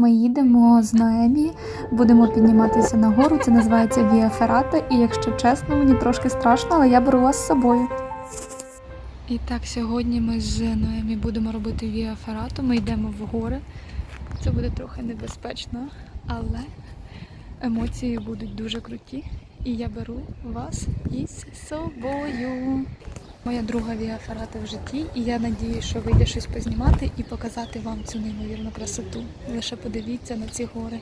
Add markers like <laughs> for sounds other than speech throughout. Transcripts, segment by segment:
ми їдемо з Наемі, будемо підніматися на гору. Це називається Віа Ферата. І якщо чесно, мені трошки страшно, але я беру вас з собою. І так, сьогодні ми з Наемі будемо робити Віа Феррату. Ми йдемо в гори. Це буде трохи небезпечно, але емоції будуть дуже круті. І я беру вас із собою. Моя друга Віа Феррата в житті, і я надію, що вийде щось познімати і показати вам цю неймовірну красоту. Лише подивіться на ці гори.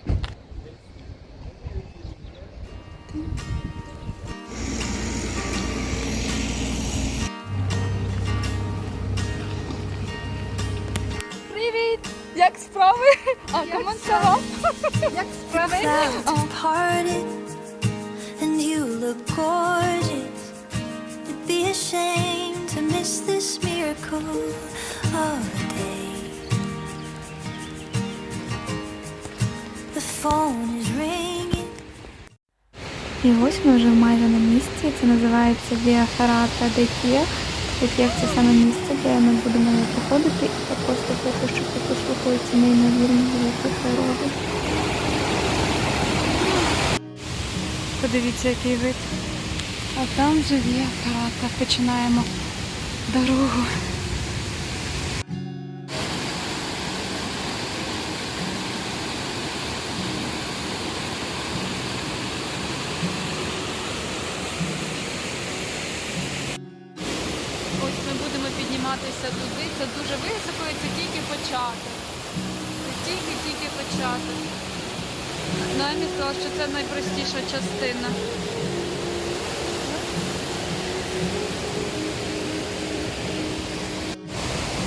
Привіт! Як справи? А команд сава? Як справи? Be a shame to miss this miracle of a day. The phone is ringing. І ось ми вже майже на місці. Це називається Via Ferrata de Kiev. De – це саме місце, де ми будемо походити. І я просто хочу, щоб ви послухали ці неймовірні звуки природи. Подивіться, який вид. А там Via Ferrata. Починаємо дорогу. Ось ми будемо підніматися туди. Це дуже високо і це тільки початок. Це тільки-тільки початок. Намі сказала, що це найпростіша частина.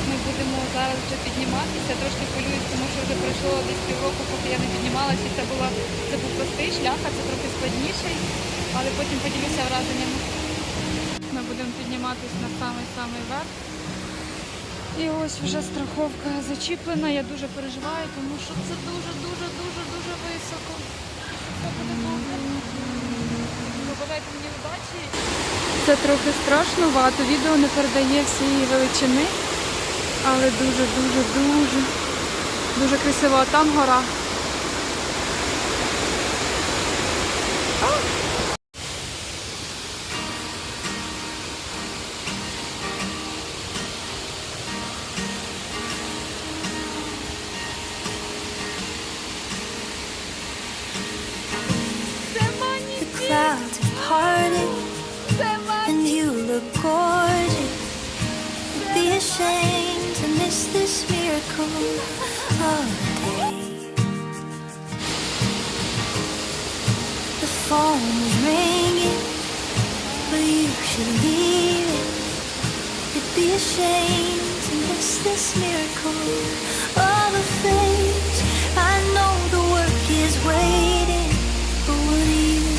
Ми будемо зараз вже підніматися, трошки хвилююсь, тому що вже пройшло десь півроку, поки я не піднімалася. Це була це був простий шлях, а це трохи складніший, але потім поділюся враженнями. Ми будемо підніматися на самий-самий верх. І ось вже страховка зачіплена. Я дуже переживаю, тому що це дуже-дуже дуже дуже високо. Це буде. Бажайте мені удачі. Це трохи страшнувато. Відео не передає всієї величини, але дуже, дуже, дуже, дуже красиво. А там гора. It'd be a shame to miss this miracle of a day. The phone is ringing, but you should leave it. It'd be a shame to miss this miracle of a face. I know the work is waiting, but what do you?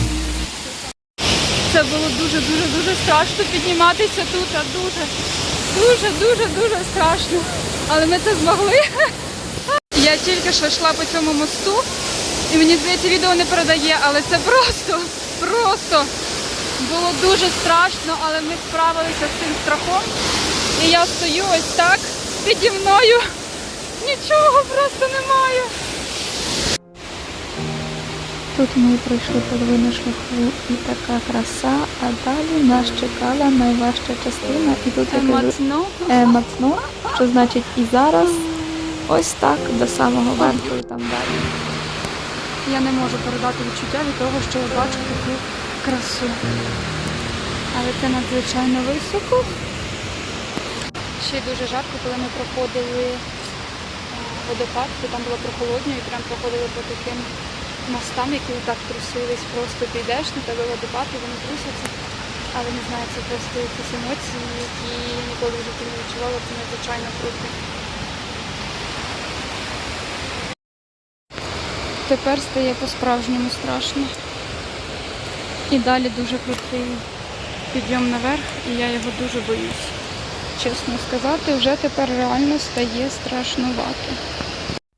Це було дуже-дуже дуже страшно підніматися тут, а дуже, Дуже, дуже, дуже страшно. Але ми це змогли. <laughs> Я тільки що йшла по цьому мосту, і мені здається, відео не передає, але це просто, просто було дуже страшно, але ми справилися з цим страхом. І я стою ось так піді мною. Нічого просто немає. Тут ми пройшли половину шляху і така краса, а далі нас чекала найважча частина. І тут я кажу Мацно. е, мацно, що значить і зараз ось так до самого верху і там далі. Я не можу передати відчуття від того, що я бачу таку красу. Але це надзвичайно високо. Ще дуже жарко, коли ми проходили е, водопад, то там було прохолодньо і прям проходили по таким мостам, які так трусились, просто ти йдеш на тебе водопад і вони трусяться. Але не знаю, це просто якісь емоції, які я ніколи в житті не відчувала, це надзвичайно круто. Тепер стає по-справжньому страшно. І далі дуже крутий підйом наверх, і я його дуже боюсь. Чесно сказати, вже тепер реально стає страшнувато.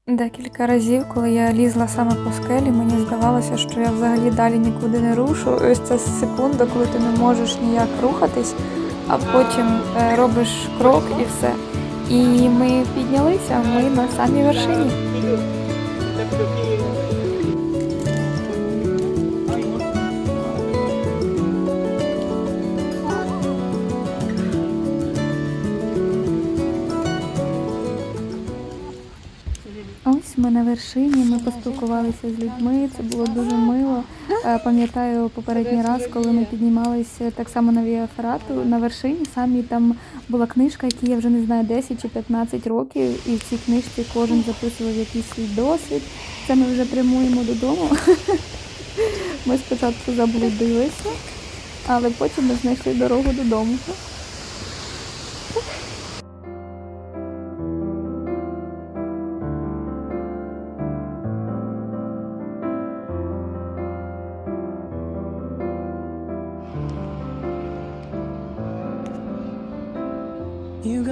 Декілька разів, коли я лізла саме по скелі, мені здавалося, що я взагалі далі нікуди не рушу. Ось це секунда, коли ти не можеш ніяк рухатись, а потім е, робиш крок і все. І ми піднялися, ми на самій вершині. Ось ми на вершині, ми поспілкувалися з людьми. Це було дуже мило. Е, Пам'ятаю попередній раз, коли ми піднімалися так само на Віаферату на вершині. Самі там була книжка, якій я вже не знаю 10 чи 15 років, і в цій книжці кожен записував якийсь свій досвід. Це ми вже прямуємо додому. Ми спочатку заблудилися, але потім ми знайшли дорогу додому.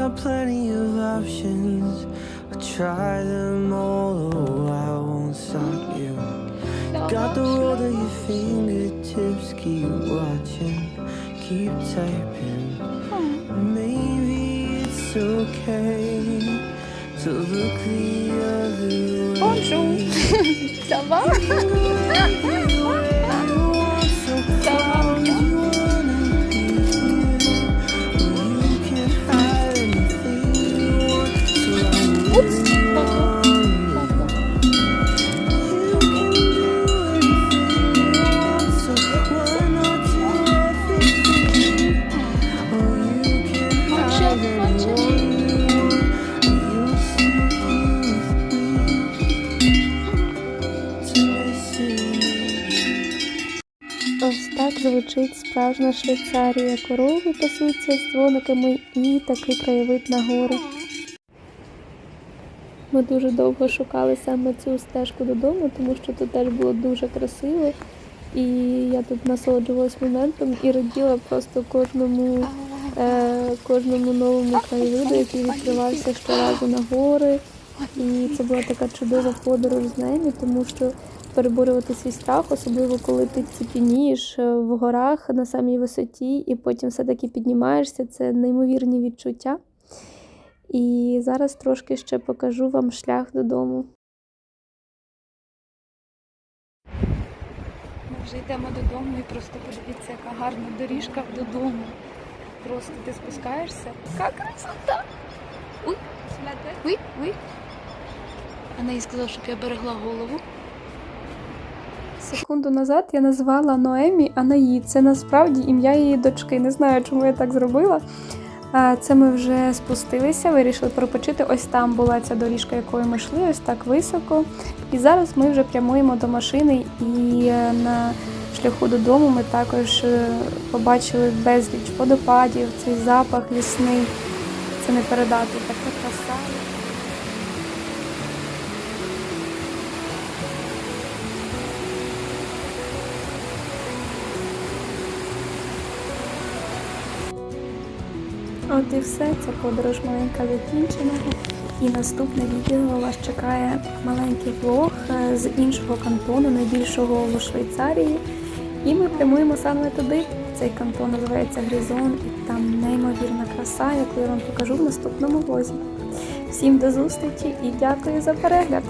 Got plenty of options. I'll try them all, oh, I won't stop you. Got the world at your fingertips. Keep watching, keep typing. Hmm. Maybe it's okay to look the other way. Bonjour. <laughs> Ça va? <laughs> так звучить справжня Швейцарія. Корови пасуться з дзвониками і такий краєвид на гори. Ми дуже довго шукали саме цю стежку додому, тому що тут теж було дуже красиво. І я тут насолоджувалась моментом і раділа просто кожному, е, кожному новому краєвиду, який відкривався щоразу на гори. І це була така чудова подорож з ними, тому що переборювати свій страх, особливо коли ти ціпінієш е, в горах на самій висоті, і потім все-таки піднімаєшся. Це неймовірні відчуття. І зараз трошки ще покажу вам шлях додому. Ми вже йдемо додому і просто подивіться, яка гарна доріжка додому. Просто ти спускаєшся. Яка красота! Уй, уй, уй. А неї сказав, щоб я берегла голову. Секунду назад я назвала Ноемі Анаї. Це насправді ім'я її дочки. Не знаю, чому я так зробила. Це ми вже спустилися, вирішили пропочити. Ось там була ця доріжка, якою ми йшли, ось так високо. І зараз ми вже прямуємо до машини, і е, на шляху додому ми також е, побачили безліч водопадів, цей запах лісний. Це не передати така краса. От і все, ця подорож маленька закінчена. І наступне відео вас чекає маленький влог е, з іншого кантону, найбільшого у Швейцарії. І ми прямуємо саме туди. Цей кантон називається Грізон, і там неймовірна краса, яку я вам покажу в наступному влозі. Всім до зустрічі і дякую за перегляд!